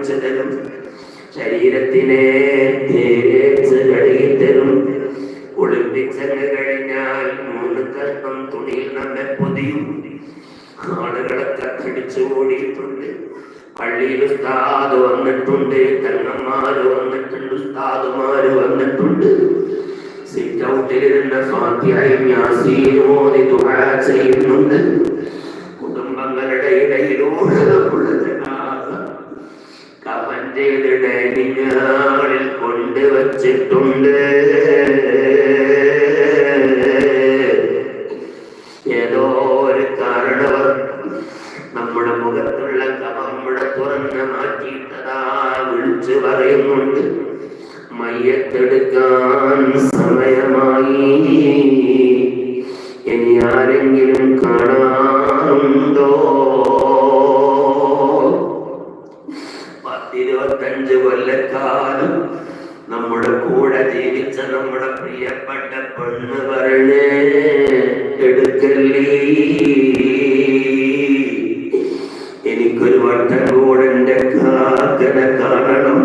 കുളിച്ചു തരും ശരീരത്തിനെ തേച്ച് കഴുകിത്തരും കുളിപ്പിച്ചങ്ങ് കഴിഞ്ഞാൽ മൂന്ന് കഷ്ണം തുണിയിൽ നമ്മെ പൊതിയും. ആളുകളൊക്കെ പിടിച്ചു ഓടിയിട്ടുണ്ട്. പള്ളിയിൽ ഉസ്താദ് വന്നിട്ടുണ്ട്. തങ്ങന്മാര് വന്നിട്ടുണ്ട്. ഉസ്താദുമാര് വന്നിട്ടുണ്ട്. സിറ്റ് ഔട്ടിലിരുന്ന യാസീനും ഓതി ദുആ ചെയ്യുന്നുണ്ട്. കവൻ നിങ്ങളിൽ കൊണ്ടുവച്ചിട്ടുണ്ട് മുഖത്തുള്ള സമയമായി. ഇനി ആരെങ്കിലും കാണാനുണ്ടോ പത്തിരുപത്തഞ്ച് കൊല്ലക്കാലം നമ്മുടെ കൂടെ ജീവിച്ച നമ്മുടെ പ്രിയപ്പെട്ട പെണ്ണ് പറഞ്ഞേ എടുക്കല്ലേ? എനിക്കൊരു വട്ടം കൂടെ എന്റെ കാക്കനെ കാണണം.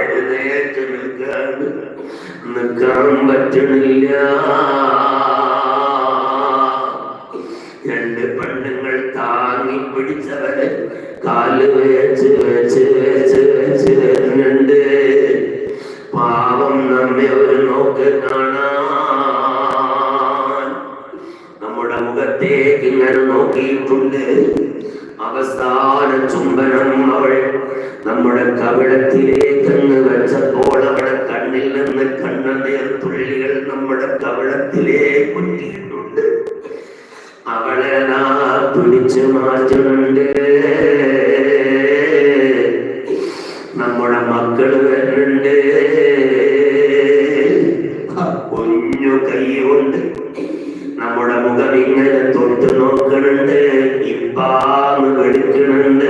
എഴുന്നേറ്റ് നിൽക്കാൻ നിൽക്കാൻ പറ്റണില്ല. മുഖത്തേക്ക് നോക്കിയിട്ടുണ്ട് അവസാന ചുംബനം അവൾ നമ്മുടെ കവിളത്തിലേക്ക് വെച്ചപ്പോൾ അവളെ കണ്ണിൽ നിന്ന് കണ്ണനീർ തുള്ളികൾ നമ്മുടെ കവിളത്തിലേക്ക് കുറ്റിയിട്ടുണ്ട് അവളെ നാ പിടിച്ചു മാറ്റുന്നുണ്ട്. നമ്മുടെ മക്കൾ വരുന്നുണ്ട്. നമ്മുടെ മുഖം ഇങ്ങനെ തൊട്ട് നോക്കണുണ്ട് ഇപ്പാന്ന് വെളുക്കണുണ്ട്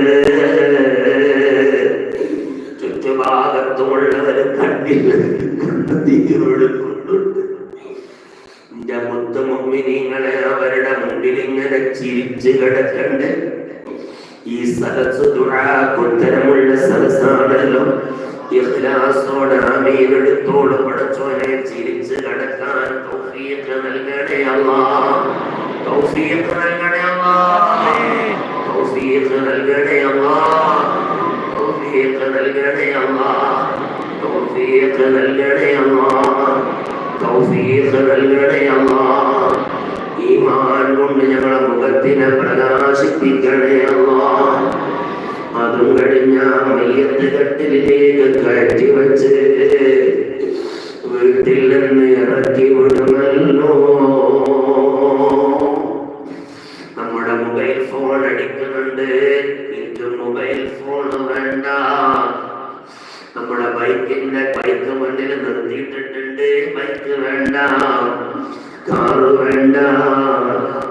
ചുറ്റുഭാഗത്തുമുള്ളവർ കണ്ടില്ല കണ്ണുനീരൊഴുക്കുന്നുണ്ട് എന്റെ മുത്തുമുമ്മിനിങ്ങളെ അവരുടെ മുമ്പിൽ ഇങ്ങനെ ചിരിച്ചു കിടക്കണ്ട്. ഈ സരസ് ദുആ സരസാണല്ലോ ഇഖ്ലാസോടെ ആമീനെടുത്തോട് പടച്ചോനെ ചിരിച്ചു കിടക്കാൻ തൗഫീഖ് നൽകണേ അല്ലാ തൗഫീഖ് നൽകണേ അല്ലാ തൗഫീഖ് നൽകണേ അല്ലാ തൗഫീഖ് നൽകണേ അല്ലാ തൗഫീഖ് നൽകണേ അല്ലാ കൊണ്ട് ഞങ്ങളെ മുഖത്തിനെ പ്രകാശിപ്പിക്കണേ അല്ലാ അതും കഴിഞ്ഞ മയ്യത്ത് കട്ടിലേക്ക് കയറ്റി വെച്ച് വീട്ടിൽ നിന്ന് ഇറക്കി വിടുമല്ലോ. ഫോൺ എനിക്ക് മൊബൈൽ ഫോൺ വേണ്ട. നമ്മുടെ ബൈക്കിന്റെ ബൈക്ക് മണ്ണിൽ നിർത്തിയിട്ടിട്ടുണ്ട്. ബൈക്ക് വേണ്ട. കാറ് വേണ്ട.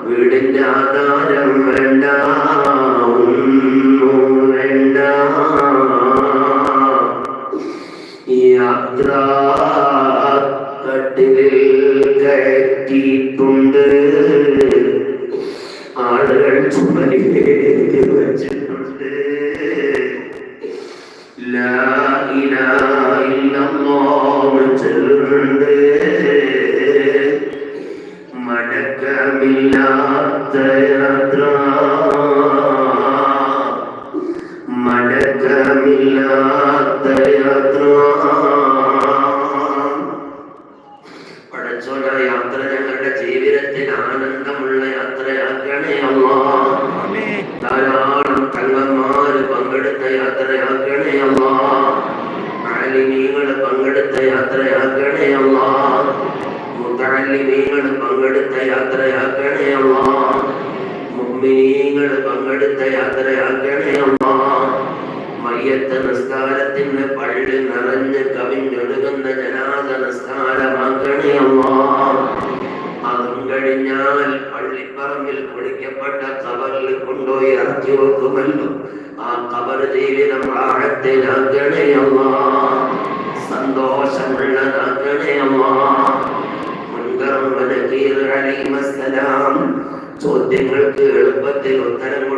വീടിന്റെ ആധാരം വേണ്ട. വേണ്ട. യാത്ര കട്ടിലിൽ കയറ്റിയിട്ടുണ്ട്. ആളുകൾ ചുമലിലേക്ക് വെച്ചിട്ടുണ്ട് മടക്കമില്ലാത്ത യാത്ര മടക്കമില്ലാത്ത യാത്ര പടച്ചോല യാത്ര ഞങ്ങളുടെ ജീവിതത്തിൽ ആനന്ദമുള്ള യാത്രയാക്കണേ അല്ലാ ധാരാളം തങ്ങന്മാര് പങ്കെടുത്ത യാത്രയാക്കണേ അല്ലാ ആലിമീങ്ങൾ പങ്കെടുത്ത യാത്രയാക്കണേ അല്ലാ മുത്തല്ലിമീങ്ങൾ പങ്കെടുത്ത യാത്രയാക്കണേ അല്ലാ മുഅ്മിനീങ്ങൾ പങ്കെടുത്ത യാത്രയാക്കണേ അല്ലാ മയ്യത്ത് നിസ്കാരത്തിന് പള്ളി നിറഞ്ഞ് കവിഞ്ഞൊഴുകുന്ന ജനാദ നിസ്കാരമാക്കണേ അല്ലാ അതും കഴിഞ്ഞാൽ പള്ളിപ്പറമ്പിൽ കുളിക്കപ്പെട്ട കവറിൽ കൊണ്ടുപോയി ഇറക്കി വെക്കുമല്ലോ. ആ കവർ ജീവിതം അല്ലാ മുൻകറും ചോദ്യങ്ങൾക്ക് എളുപ്പത്തിൽ ഉത്തരം കൊടുക്കും